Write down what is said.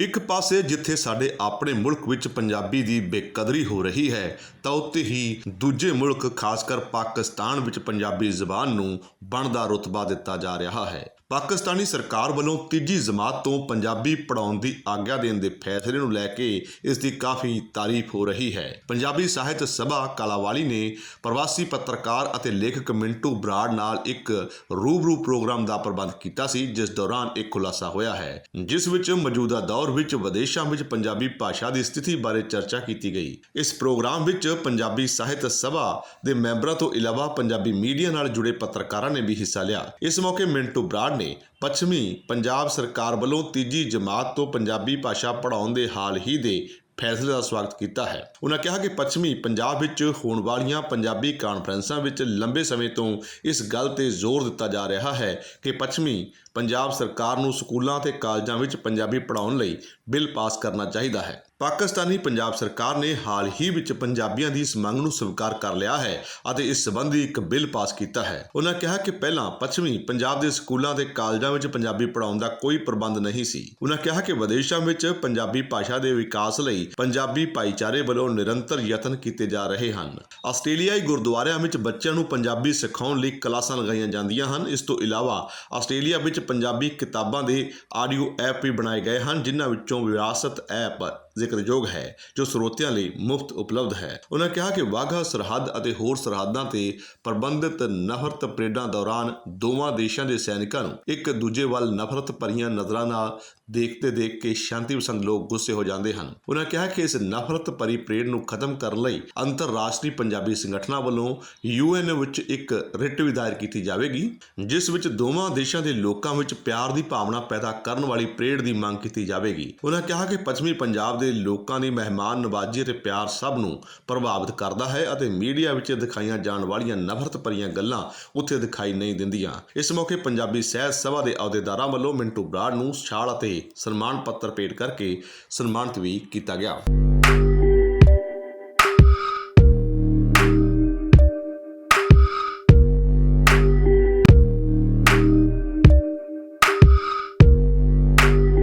ਇੱਕ ਪਾਸੇ ਜਿੱਥੇ ਸਾਡੇ ਆਪਣੇ ਮੁਲਕ ਵਿੱਚ ਪੰਜਾਬੀ ਦੀ ਬੇਕਦਰੀ ਹੋ ਰਹੀ ਹੈ, ਤਾਂ ਉੱਥੇ ਹੀ ਦੂਜੇ ਮੁਲਕ ਖਾਸ ਕਰ ਪਾਕਿਸਤਾਨ ਵਿੱਚ ਪੰਜਾਬੀ ਜ਼ਬਾਨ ਨੂੰ ਬਣਦਾ ਰੁਤਬਾ ਦਿੱਤਾ ਜਾ ਰਿਹਾ ਹੈ। ਪਾਕਿਸਤਾਨੀ ਸਰਕਾਰ ਵੱਲੋਂ ਤੀਜੀ ਜਮਾਤ ਤੋਂ ਪੰਜਾਬੀ ਪੜਾਉਣ ਦੀ ਆਗਿਆ ਦੇਣ ਦੇ ਫੈਸਲੇ ਨੂੰ ਲੈ ਕੇ ਇਸ ਦੀ ਕਾਫੀ ਤਾਰੀਫ ਹੋ ਰਹੀ ਹੈ। ਪੰਜਾਬੀ ਸਾਹਿਤ ਸਭਾ ਕਾਲਾਵਾਲੀ ਨੇ ਪ੍ਰਵਾਸੀ ਪੱਤਰਕਾਰ ਅਤੇ ਲੇਖਕ ਮਿੰਟੂ ਬਰਾੜ ਨਾਲ ਇੱਕ ਰੂਬਰੂ ਪ੍ਰੋਗਰਾਮ ਦਾ ਪ੍ਰਬੰਧ ਕੀਤਾ ਸੀ, ਜਿਸ ਦੌਰਾਨ ਇੱਕ ਖੁਲਾਸਾ ਹੋਇਆ ਹੈ। ਜਿਸ ਵਿੱਚ ਮੌਜੂਦਾ ਦੌਰ ਵਿੱਚ ਵਿਦੇਸ਼ਾਂ ਵਿੱਚ ਪੰਜਾਬੀ ਭਾਸ਼ਾ ਦੀ ਸਥਿਤੀ ਬਾਰੇ ਚਰਚਾ ਕੀਤੀ ਗਈ। ਇਸ ਪ੍ਰੋਗਰਾਮ ਵਿੱਚ ਪੰਜਾਬੀ ਸਾਹਿਤ ਸਭਾ ਦੇ ਮੈਂਬਰਾਂ ਤੋਂ ਇਲਾਵਾ ਪੰਜਾਬੀ ਮੀਡੀਆ ਨਾਲ ਜੁੜੇ ਪੱਤਰਕਾਰਾਂ ਨੇ ਵੀ ਹਿੱਸਾ ਲਿਆ। ਇਸ ਮੌਕੇ ਮਿੰਟੂ ਬਰਾੜ ਨੇ ਪੱਛਮੀ ਪੰਜਾਬ ਸਰਕਾਰ ਵੱਲੋਂ ਤੀਜੀ ਜਮਾਤ ਤੋਂ ਪੰਜਾਬੀ ਭਾਸ਼ਾ ਪੜ੍ਹਾਉਣ ਦੇ ਹਾਲ ਹੀ ਦੇ ਫੈਸਲੇ ਦਾ ਸਵਾਗਤ ਕੀਤਾ ਹੈ। ਉਹਨਾਂ ਕਿਹਾ ਕਿ ਪੱਛਮੀ ਪੰਜਾਬ ਵਿੱਚ ਹੋਣ ਵਾਲੀਆਂ ਪੰਜਾਬੀ ਕਾਨਫਰੰਸਾਂ ਵਿੱਚ ਲੰਬੇ ਸਮੇਂ ਤੋਂ ਇਸ ਗੱਲ ਤੇ ਜ਼ੋਰ ਦਿੱਤਾ ਜਾ ਰਿਹਾ ਹੈ ਕਿ ਪੱਛਮੀ ਪੰਜਾਬ ਸਰਕਾਰ ਨੂੰ ਸਕੂਲਾਂ ਤੇ ਕਾਲਜਾਂ ਵਿੱਚ ਪੰਜਾਬੀ ਪੜ੍ਹਾਉਣ ਲਈ ਬਿੱਲ ਪਾਸ ਕਰਨਾ ਚਾਹੀਦਾ ਹੈ। ਪਾਕਿਸਤਾਨੀ ਪੰਜਾਬ ਸਰਕਾਰ ਨੇ ਹਾਲ ਹੀ ਵਿੱਚ ਪੰਜਾਬੀਆਂ ਦੀ ਇਸ ਮੰਗ ਨੂੰ ਸਵੀਕਾਰ ਕਰ ਲਿਆ ਹੈ ਅਤੇ ਇਸ ਸੰਬੰਧੀ ਇੱਕ ਬਿੱਲ ਪਾਸ ਕੀਤਾ ਹੈ। ਉਹਨਾਂ ਕਿਹਾ ਕਿ ਪਹਿਲਾਂ ਪੱਛਮੀ ਪੰਜਾਬ ਦੇ ਸਕੂਲਾਂ ਤੇ ਕਾਲਜਾਂ ਵਿੱਚ ਪੰਜਾਬੀ ਪੜ੍ਹਾਉਣ ਦਾ ਕੋਈ ਪ੍ਰਬੰਧ ਨਹੀਂ ਸੀ। ਉਹਨਾਂ ਕਿਹਾ ਕਿ ਵਿਦੇਸ਼ਾਂ ਵਿੱਚ ਪੰਜਾਬੀ ਭਾਸ਼ਾ ਦੇ ਵਿਕਾਸ ਲਈ ਪੰਜਾਬੀ ਭਾਈਚਾਰੇ ਵੱਲੋਂ ਨਿਰੰਤਰ ਯਤਨ ਕੀਤੇ ਜਾ ਰਹੇ ਹਨ। ਆਸਟ੍ਰੇਲੀਆਈ ਗੁਰਦੁਆਰਿਆਂ ਵਿੱਚ ਬੱਚਿਆਂ ਨੂੰ ਪੰਜਾਬੀ ਸਿਖਾਉਣ ਲਈ ਕਲਾਸਾਂ ਲਗਾਈਆਂ ਜਾਂਦੀਆਂ ਹਨ। ਇਸ ਤੋਂ ਇਲਾਵਾ ਆਸਟ੍ਰੇਲੀਆ ਵਿੱਚ ਪੰਜਾਬੀ ਕਿਤਾਬਾਂ ਦੇ ਆਡੀਓ ਐਪ ਵੀ ਬਣਾਏ ਗਏ ਹਨ, ਜਿਨ੍ਹਾਂ ਵਿੱਚੋਂ ਵਿਰਾਸਤ ਐਪ ਜ਼ਿਕਰਯੋਗ ਹੈ, ਜੋ ਸਰੋਤਿਆਂ ਲਈ ਮੁਫਤ ਉਪਲਬਧ ਹੈ। ਉਹਨਾਂ ਕਿਹਾ ਕਿ ਵਾਘਾ ਸਰਹੱਦ ਅਤੇ ਹੋਰ ਸਰਹੱਦਾਂ ਤੇ ਪ੍ਰਬੰਧਿਤ ਨਫ਼ਰਤ ਪਰੇਡਾਂ ਦੌਰਾਨ ਦੋਵਾਂ ਦੇਸ਼ਾਂ ਦੇ ਸੈਨਿਕਾਂ ਨੂੰ ਇੱਕ ਦੂਜੇ ਵੱਲ ਨਫ਼ਰਤ ਭਰੀਆਂ ਨਜ਼ਰਾਂ ਨਾਲ ਦੇਖਦੇ ਦੇਖ ਕੇ ਸ਼ਾਂਤੀ ਪਸੰਦ ਲੋਕ ਗੁੱਸੇ ਹੋ ਜਾਂਦੇ ਹਨ। ਉਹਨਾਂ ਕਿਹਾ ਕਿ ਇਸ ਨਫ਼ਰਤ ਭਰੀ ਪਰੇਡ ਨੂੰ ਖਤਮ ਕਰਨ ਲਈ ਅੰਤਰਰਾਸ਼ਟਰੀ ਪੰਜਾਬੀ ਸੰਗਠਨਾਂ ਵੱਲੋਂ ਯੂਐਨ ਵਿੱਚ ਇੱਕ ਰਿਟ ਵੀ ਦਾਇਰ ਕੀਤੀ ਜਾਵੇਗੀ, ਜਿਸ ਵਿੱਚ ਦੋਵਾਂ ਦੇਸ਼ਾਂ ਦੇ ਲੋਕਾਂ ਵਿੱਚ ਪਿਆਰ ਦੀ ਭਾਵਨਾ ਪੈਦਾ ਕਰਨ ਵਾਲੀ ਪਰੇਡ ਦੀ ਮੰਗ ਕੀਤੀ ਜਾਵੇਗੀ। ਉਹਨਾਂ ਕਿਹਾ ਕਿ ਪੱਛਮੀ ਪੰਜਾਬ ਦੇ ਲੋਕਾਂ ਦੀ ਮਹਿਮਾਨ ਨਵਾਜ਼ੀ ਅਤੇ ਪਿਆਰ ਸਭ ਨੂੰ ਪ੍ਰਭਾਵਿਤ ਕਰਦਾ ਹੈ ਅਤੇ ਮੀਡੀਆ ਵਿੱਚ ਦਿਖਾਈਆਂ ਜਾਣ ਵਾਲੀਆਂ ਨਫ਼ਰਤ ਭਰੀਆਂ ਗੱਲਾਂ ਉੱਥੇ ਦਿਖਾਈ ਨਹੀਂ ਦਿੰਦੀਆਂ। ਇਸ ਮੌਕੇ ਪੰਜਾਬੀ ਸਹਿਤ ਸਭਾ ਦੇ ਅਹੁਦੇਦਾਰਾਂ ਵੱਲੋਂ ਮਿੰਟੂ ਬਰਾੜ ਨੂੰ ਛਾਲ ਅਤੇ ਸਨਮਾਨ ਪੱਤਰ ਭੇਟ ਕਰਕੇ ਸਨਮਾਨਿਤ ਵੀ ਕੀਤਾ ਗਿਆ।